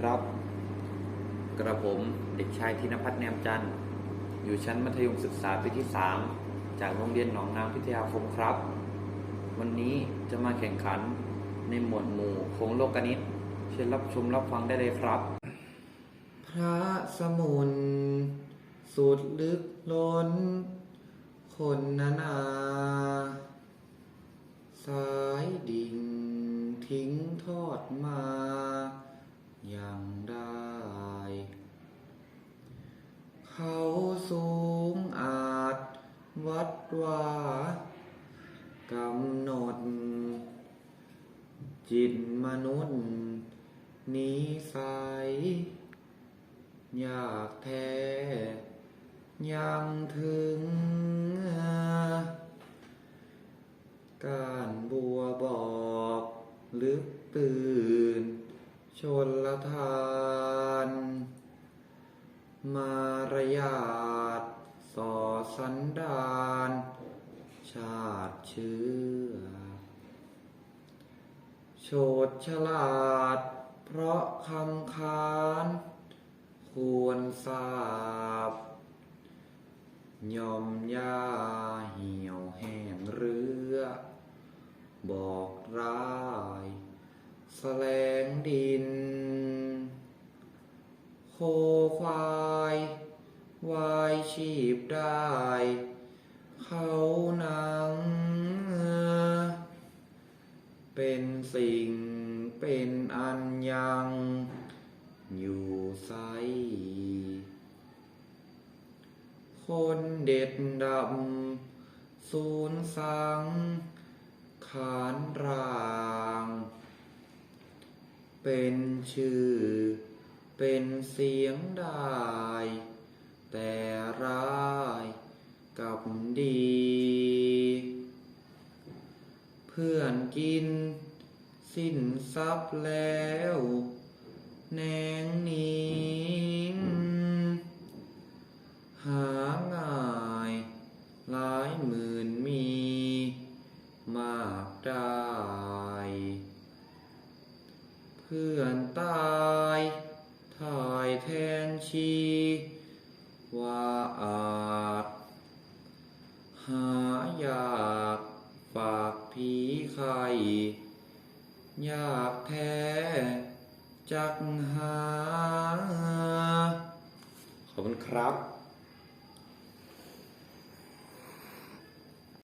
ครับ กระผมเด็กชายธินพัฒน์แนมจันทร์อยู่ชั้นมัธยมศึกษาปีที่ 3 จากโรงเรียนหนองนางพิทยาคมครับ วันนี้จะมาแข่งขันในหมวดหมู่โครงโลกนิตเชิญรับชมรับฟังได้เลยครับ พระสมุน สุดลึกล้น คนนานา สายดิ่งทิ้งทอดมา ย่างได้ เขาสูงอาจวัดว่ากำหนด จิตมนุษย์นิสัยอยากแท้ ยังถึง การบัวบอกลึกตื่น ชนละทาน มารยาทสอสันดาน ชาติเชื้อ โฉดฉลาด เพราะคำคานควรทราบย่อมยาเหี่ยวแห้งเรือ บอกร้าย แสลงดิน โคควาย วายชีพได้ เขาหนัง เป็นสิ่งเป็นอันยัง อยู่ไซคนเด็ดดำศูนย์สัง ขานราง เป็นชื่อ เป็นเสียงได้ แต่ร้ายกับดี เพื่อนกิน สิ้นทรัพย์แล้ว แนงนิงหาง่ายหลายหมื่นมี มากได้ พื่อนตายถ่ายแทนชี ว่าอาจ หายากฝากผีใครยากแท้จักหา ขอบคุณครับ